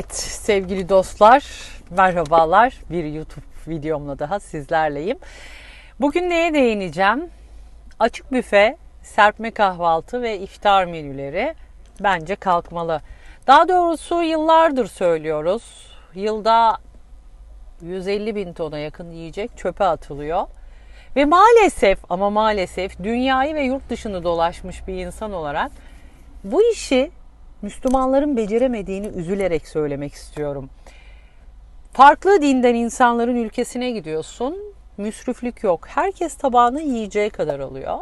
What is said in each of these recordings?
Evet, sevgili dostlar, merhabalar. Bir YouTube videomla daha sizlerleyim. Bugün neye değineceğim? Açık büfe, serpme kahvaltı ve iftar menüleri bence kalkmalı. Daha doğrusu yıllardır söylüyoruz. Yılda 150 bin tona yakın yiyecek çöpe atılıyor. Ve maalesef ama maalesef dünyayı ve yurt dışını dolaşmış bir insan olarak bu işi Müslümanların beceremediğini üzülerek söylemek istiyorum. Farklı dinden insanların ülkesine gidiyorsun. Müsriflik yok. Herkes tabağını yiyeceği kadar alıyor.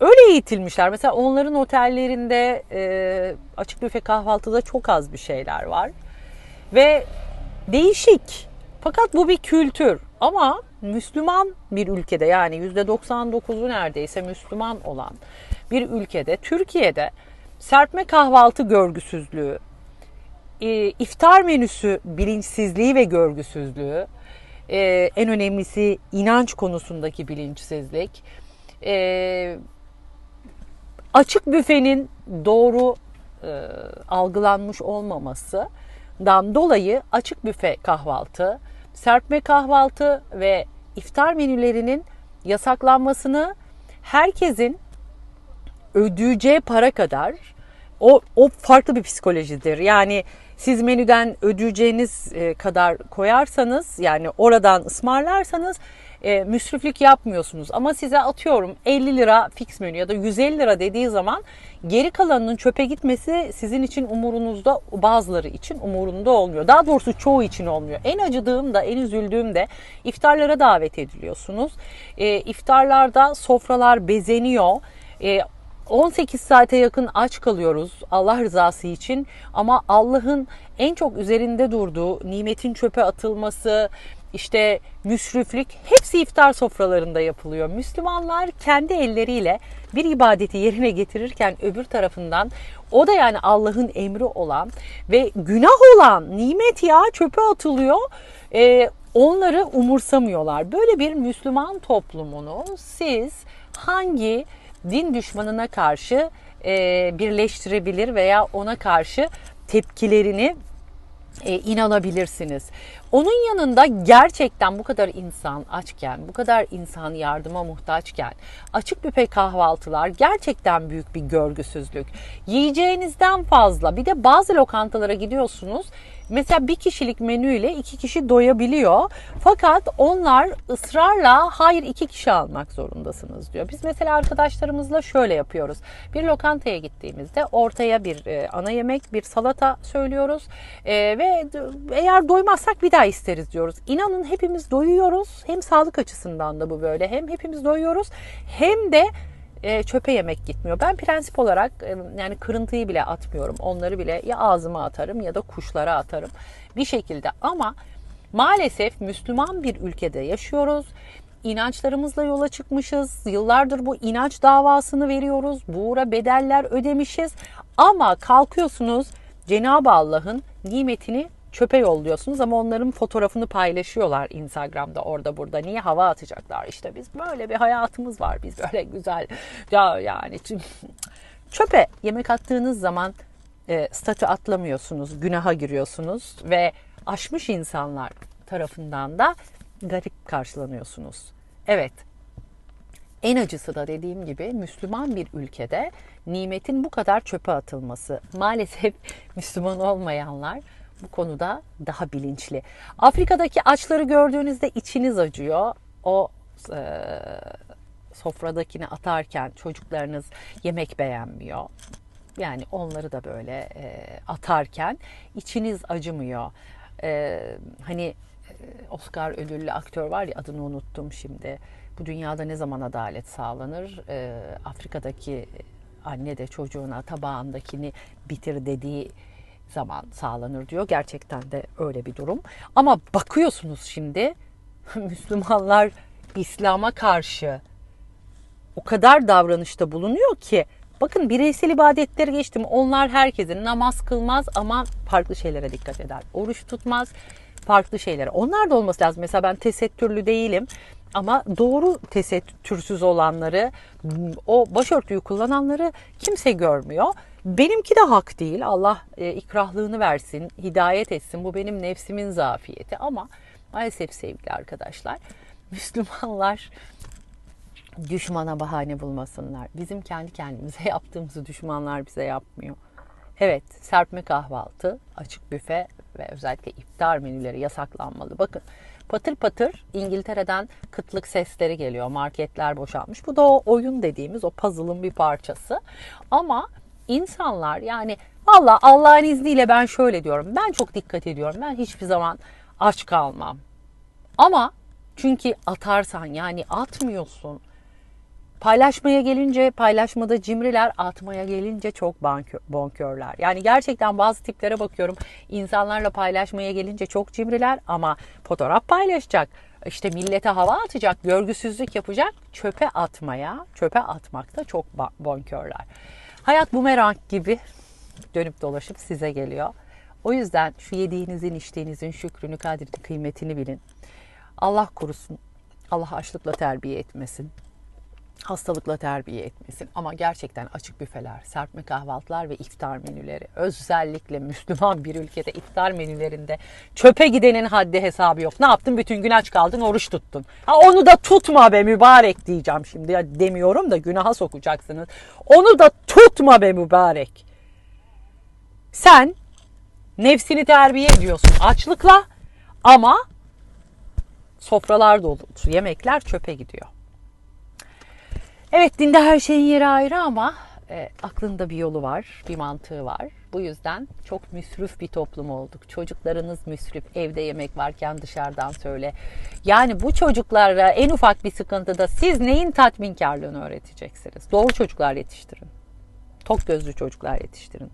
Öyle eğitilmişler. Mesela onların otellerinde e, açık büfe kahvaltıda çok az bir şeyler var. Ve değişik. Fakat bu bir kültür. Ama Müslüman bir ülkede yani %99'u neredeyse Müslüman olan bir ülkede, Türkiye'de serpme kahvaltı görgüsüzlüğü, e, iftar menüsü bilinçsizliği ve görgüsüzlüğü, e, en önemlisi inanç konusundaki bilinçsizlik, e, açık büfenin doğru algılanmış olmamasından dolayı açık büfe kahvaltı, serpme kahvaltı ve iftar menülerinin yasaklanmasını herkesin ödeyeceği para kadar o, o farklı bir psikolojidir. Yani siz menüden ödeyeceğiniz e, kadar koyarsanız yani oradan ısmarlarsanız e, müsriflik yapmıyorsunuz. Ama size atıyorum 50 lira fix menü ya da 150 lira dediği zaman geri kalanının çöpe gitmesi sizin için umurunuzda bazıları için umurunda olmuyor. Daha doğrusu çoğu için olmuyor. En acıdığım da en üzüldüğüm de iftarlara davet ediliyorsunuz. E, iftarlarda sofralar bezeniyor. E, 18 saate yakın aç kalıyoruz Allah rızası için ama Allah'ın en çok üzerinde durduğu nimetin çöpe atılması, işte müsriflik hepsi iftar sofralarında yapılıyor. Müslümanlar kendi elleriyle bir ibadeti yerine getirirken öbür tarafından o da yani Allah'ın emri olan ve günah olan nimet ya çöpe atılıyor. Ee, onları umursamıyorlar. Böyle bir Müslüman toplumunu siz hangi din düşmanına karşı e, birleştirebilir veya ona karşı tepkilerini e, inanabilirsiniz. Onun yanında gerçekten bu kadar insan açken, bu kadar insan yardıma muhtaçken açık büfe kahvaltılar gerçekten büyük bir görgüsüzlük. Yiyeceğinizden fazla bir de bazı lokantalara gidiyorsunuz Mesela bir kişilik menüyle iki kişi doyabiliyor. Fakat onlar ısrarla hayır iki kişi almak zorundasınız diyor. Biz mesela arkadaşlarımızla şöyle yapıyoruz. Bir lokantaya gittiğimizde ortaya bir e, ana yemek, bir salata söylüyoruz. E, ve eğer doymazsak bir daha isteriz diyoruz. İnanın hepimiz doyuyoruz. Hem sağlık açısından da bu böyle. Hem hepimiz doyuyoruz hem de e, çöpe yemek gitmiyor. Ben prensip olarak e, yani kırıntıyı bile atmıyorum. Onları bile ya ağzıma atarım ya da kuşlara atarım bir şekilde. Ama maalesef Müslüman bir ülkede yaşıyoruz. İnançlarımızla yola çıkmışız. Yıllardır bu inanç davasını veriyoruz. Buğra bedeller ödemişiz. Ama kalkıyorsunuz Cenab-ı Allah'ın nimetini çöpe yolluyorsunuz ama onların fotoğrafını paylaşıyorlar Instagram'da orada burada. Niye hava atacaklar işte biz böyle bir hayatımız var biz böyle güzel ya yani çöpe yemek attığınız zaman e, statü atlamıyorsunuz, günaha giriyorsunuz ve aşmış insanlar tarafından da garip karşılanıyorsunuz. Evet, en acısı da dediğim gibi Müslüman bir ülkede nimetin bu kadar çöpe atılması. Maalesef Müslüman olmayanlar bu konuda daha bilinçli. Afrika'daki açları gördüğünüzde içiniz acıyor. O e, sofradakini atarken çocuklarınız yemek beğenmiyor. Yani onları da böyle e, atarken içiniz acımıyor. E, hani e, Oscar ödüllü aktör var ya adını unuttum şimdi. Bu dünyada ne zaman adalet sağlanır? E, Afrika'daki anne de çocuğuna tabağındakini bitir dediği zaman sağlanır diyor. Gerçekten de öyle bir durum. Ama bakıyorsunuz şimdi Müslümanlar İslam'a karşı o kadar davranışta bulunuyor ki bakın bireysel ibadetleri geçtim. Onlar herkesin namaz kılmaz ama farklı şeylere dikkat eder. Oruç tutmaz farklı şeylere. Onlar da olması lazım. Mesela ben tesettürlü değilim. Ama doğru tesettürsüz olanları, o başörtüyü kullananları kimse görmüyor. Benimki de hak değil. Allah e, ikrahlığını versin, hidayet etsin. Bu benim nefsimin zafiyeti ama maalesef sevgili arkadaşlar Müslümanlar düşmana bahane bulmasınlar. Bizim kendi kendimize yaptığımızı düşmanlar bize yapmıyor. Evet, serpme kahvaltı, açık büfe ve özellikle iftar menüleri yasaklanmalı. Bakın patır patır İngiltere'den kıtlık sesleri geliyor. Marketler boşalmış. Bu da o oyun dediğimiz o puzzle'ın bir parçası. Ama insanlar yani valla Allah'ın izniyle ben şöyle diyorum. Ben çok dikkat ediyorum. Ben hiçbir zaman aç kalmam. Ama çünkü atarsan yani atmıyorsun. Paylaşmaya gelince paylaşmada cimriler, atmaya gelince çok bonkörler. Yani gerçekten bazı tiplere bakıyorum. İnsanlarla paylaşmaya gelince çok cimriler ama fotoğraf paylaşacak. işte millete hava atacak, görgüsüzlük yapacak, çöpe atmaya, çöpe atmakta çok bonkörler. Hayat bumerang gibi dönüp dolaşıp size geliyor. O yüzden şu yediğinizin, içtiğinizin şükrünü, kadrini, kıymetini bilin. Allah korusun. Allah açlıkla terbiye etmesin hastalıkla terbiye etmesin. Ama gerçekten açık büfeler, serpme kahvaltılar ve iftar menüleri özellikle Müslüman bir ülkede iftar menülerinde çöpe gidenin haddi hesabı yok. Ne yaptın? Bütün gün aç kaldın, oruç tuttun. Ha onu da tutma be mübarek diyeceğim şimdi. Ya demiyorum da günaha sokacaksınız. Onu da tutma be mübarek. Sen nefsini terbiye ediyorsun açlıkla ama sofralar dolu, yemekler çöpe gidiyor. Evet dinde her şeyin yeri ayrı ama e, aklında bir yolu var, bir mantığı var. Bu yüzden çok müsrif bir toplum olduk. Çocuklarınız müsrif, evde yemek varken dışarıdan söyle. Yani bu çocuklara en ufak bir sıkıntıda siz neyin tatminkarlığını öğreteceksiniz? Doğru çocuklar yetiştirin. Tok gözlü çocuklar yetiştirin.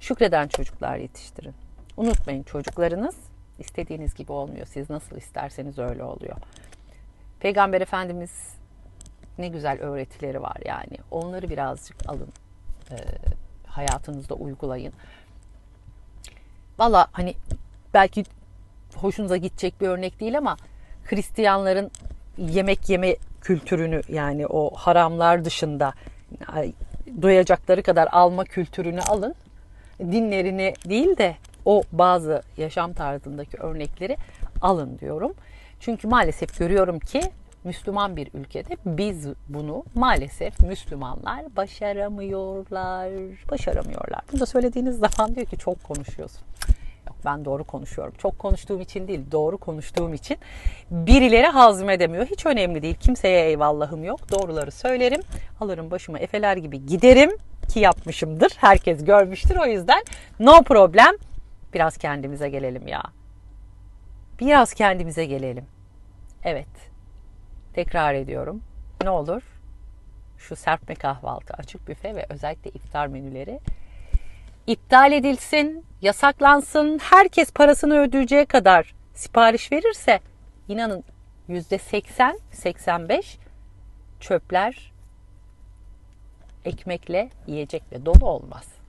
Şükreden çocuklar yetiştirin. Unutmayın çocuklarınız istediğiniz gibi olmuyor. Siz nasıl isterseniz öyle oluyor. Peygamber Efendimiz ne güzel öğretileri var yani. Onları birazcık alın. E, hayatınızda uygulayın. Valla hani belki hoşunuza gidecek bir örnek değil ama Hristiyanların yemek yeme kültürünü yani o haramlar dışında doyacakları kadar alma kültürünü alın. Dinlerini değil de o bazı yaşam tarzındaki örnekleri alın diyorum. Çünkü maalesef görüyorum ki Müslüman bir ülkede biz bunu maalesef Müslümanlar başaramıyorlar. Başaramıyorlar. Bunu da söylediğiniz zaman diyor ki çok konuşuyorsun. Yok ben doğru konuşuyorum. Çok konuştuğum için değil, doğru konuştuğum için birileri hazmedemiyor. Hiç önemli değil. Kimseye eyvallahım yok. Doğruları söylerim. Alırım başıma efeler gibi giderim ki yapmışımdır. Herkes görmüştür. O yüzden no problem. Biraz kendimize gelelim ya. Biraz kendimize gelelim. Evet. Tekrar ediyorum. Ne olur şu serpme kahvaltı, açık büfe ve özellikle iftar menüleri iptal edilsin, yasaklansın. Herkes parasını ödeyeceği kadar sipariş verirse inanın %80, 85 çöpler ekmekle, yiyecekle dolu olmaz.